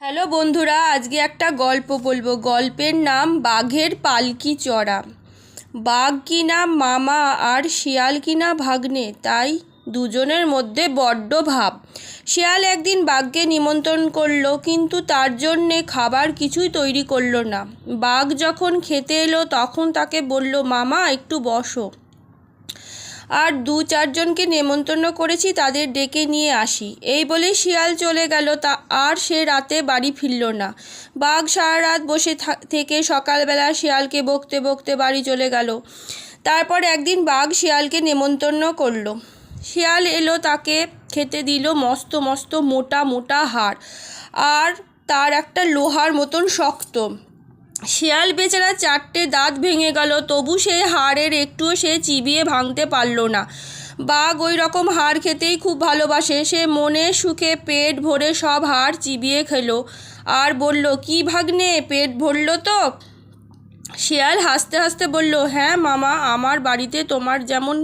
Hello বন্ধুরা, আজকে একটা গল্প বলব। গল্পের নাম বাঘের পালকি চড়া। বাঘ কিনা মামা আর শিয়াল কিনা ভাগ্নে, তাই দুজনের মধ্যে বড্ড ভাব। শিয়াল একদিন বাঘকে নিমন্ত্রণ করল, কিন্তু তার জন্যে খাবার কিছুই তৈরি করল না। বাঘ যখন খেতে এলো, তখন তাকে বলল, মামা, একটু বসো। আর দু চারজনকে নেমন্তন্ন করেছি তাদের ডেকে নিয়ে আসি। এই বলে শিয়াল চলে গেল, তা আর সে রাতে বাড়ি ফিরল না। বাঘ সারা রাত বসে থেকে সকালবেলা শিয়ালকে বকতে বকতে বাড়ি চলে গেল। তারপর একদিন বাঘ শিয়ালকে নেমন্তন্ন করল। শিয়াল এলো তাকে খেতে দিল মস্ত মস্ত মোটা মোটা হাড়। আর তার একটা লোহার মতন শক্ত। শিয়াল বেচারা চারটে দাঁত ভেঙে গেল, তবু সে হাড়ের একটুও সে চিবিয়ে ভাঙতে পারল না। বাঘ ওই রকম হাড় খেতেই খুব ভালোবাসে, সে মনে সুখে পেট ভরে সব হাড় চিবিয়ে খেলো আর বলল, কি ভাগ্নে, পেট ভরল তো? শিয়াল হাসতে হাসতে বলল হ্যাঁ মামা, আমার বাড়িতে তোমার যেমন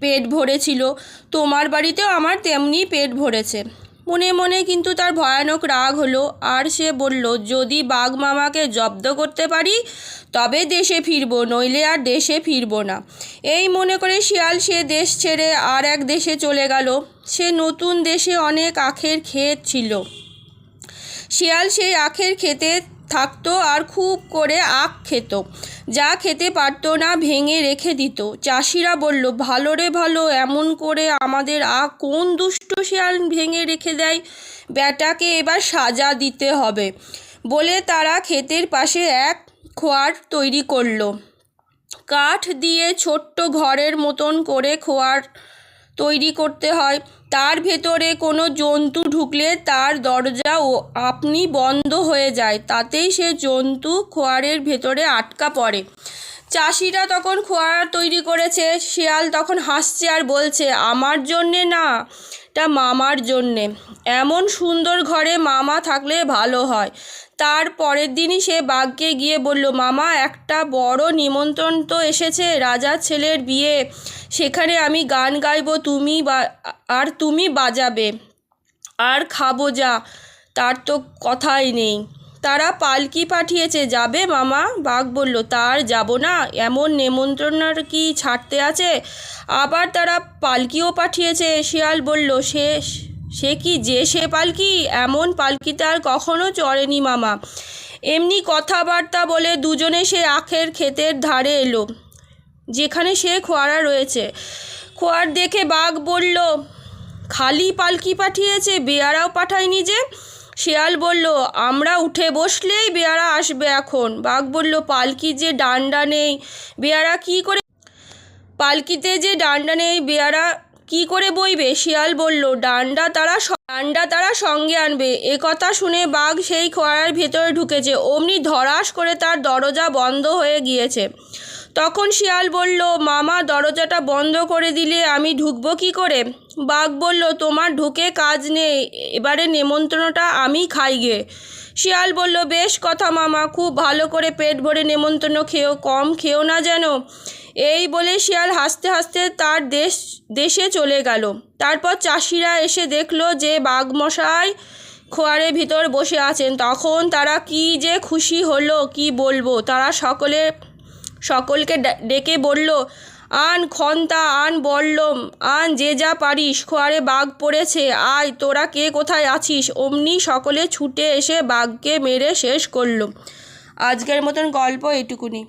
পেট ভরেছিল, তোমার বাড়িতেও আমার তেমনি পেট ভরেছে। মনে মনে কিন্তু তার ভয়ানক রাগ হলো। আর সে বলল, যদি বাঘ মামাকে জব্দ করতে পারি, তবে দেশে ফিরব, নইলে আর দেশে ফিরব না। এই মনে করে শিয়াল সে দেশ ছেড়ে আর এক দেশে চলে গেল। সে নতুন দেশে অনেক আখের ক্ষেত ছিল। শিয়াল সেই আখের খেতে থাকতো আর খুব করে আখ খেত। যা খেতে পারতো না ভেঙে রেখে দিত। চাষিরা বলল, ভালো রে ভালো, এমন করে আমাদের আখ কোন দুষ্ট শিয়াল ভেঙে রেখে দেয়? ব্যাটাকে এবার সাজা দিতে হবে। বলে তারা ক্ষেতের পাশে এক খোয়ার তৈরি করল। কাঠ দিয়ে ছোট্ট ঘরের মতন করে খোয়ার তৈরি করতে হয়। তার ভেতরে কোনো জন্তু ঢুকলে তার দরজা ও আপনি বন্ধ হয়ে যায়। তাতেই সে জন্তু খোয়ারের ভেতরে আটকা পড়ে। চাষিরা তখন খোয়ার তৈরি করেছে, শিয়াল তখন হাসছে আর বলছে, আমার জন্যে না, এটা মামার জন্যে। এমন সুন্দর ঘরে মামা থাকলে ভালো হয়। তার পরের দিনই সে বাঘকে গিয়ে বলল, মামা, একটা বড় নিমন্ত্রণ তো এসেছে রাজার ছেলের বিয়ে। সেখানে আমি গান গাইবো, তুমি আর তুমি বাজাবে, আর খাব যা, তার তো কথাই নেই। তারা পালকি পাঠিয়েছে, যাবে মামা? বাঘ বলল, তার যাব না। এমন নেমন্ত্রণ আর কি ছাড়তে আছে? আবার তারা পালকিও পাঠিয়েছে, শিয়াল বলল, সে সে কি, যে সে পালকি? এমন পালকিতে আর কখনো চড়েনি মামা। এমনি কথাবার্তা বলে দুজনে সে আখের ক্ষেতের ধারে এলো, যেখানে সে খোয়ারা রয়েছে। খোয়ার দেখে বাঘ বলল, খালি পালকি পাঠিয়েছে, বেয়ারাও পাঠায়নি যে? শিয়াল বলল, আমরা উঠে বসলেই বেয়ারা আসবে এখন। বাঘ বলল, পালকি যে ডান্ডা নেই, বেয়ারা কি করে পালকিতে যে ডান্ডা নেই, বেয়ারা কি করে বইবে? শিয়াল বলল, ডান্ডা তারা ডান্ডা তারা সঙ্গে আনবে। এ কথা শুনে বাঘ সেই খোয়ারার ভেতরে ঢুকেছে। অমনি ধরাস করে তার দরজা বন্ধ হয়ে গিয়েছে। তখন শিয়াল বলল, মামা, দরজাটা বন্ধ করে দিলে আমি ঢুকবো কি করে? বাঘ বলল, তোমার ঢুকে কাজ নেই, এবারে নেমন্ত্রণটা আমি খাই গে। শিয়াল বলল, বেশ কথা মামা, খুব ভালো করে পেট ভরে নেমন্তন্ন খেও, কম খেও না যেন। এই বলে শিয়াল হাসতে হাসতে তার দেশ, দেশে চলে গেল। তারপর চাষিরা এসে দেখল যে বাঘমশাই খোয়ারের ভিতর বসে আছেন। তখন তারা কি যে খুশি হলো, কি বলব? তারা সকলে সকলকে ডেকে বলল, আন খন্তা, আন বললম, আন যে যা পারিস, খোয়ারে বাঘ পড়েছে, আয়, তোরা কে কোথায় আছিস? অমনি সকলে ছুটে এসে বাঘকে মেরে শেষ করল। আজকের মতন গল্প এটুকুনি।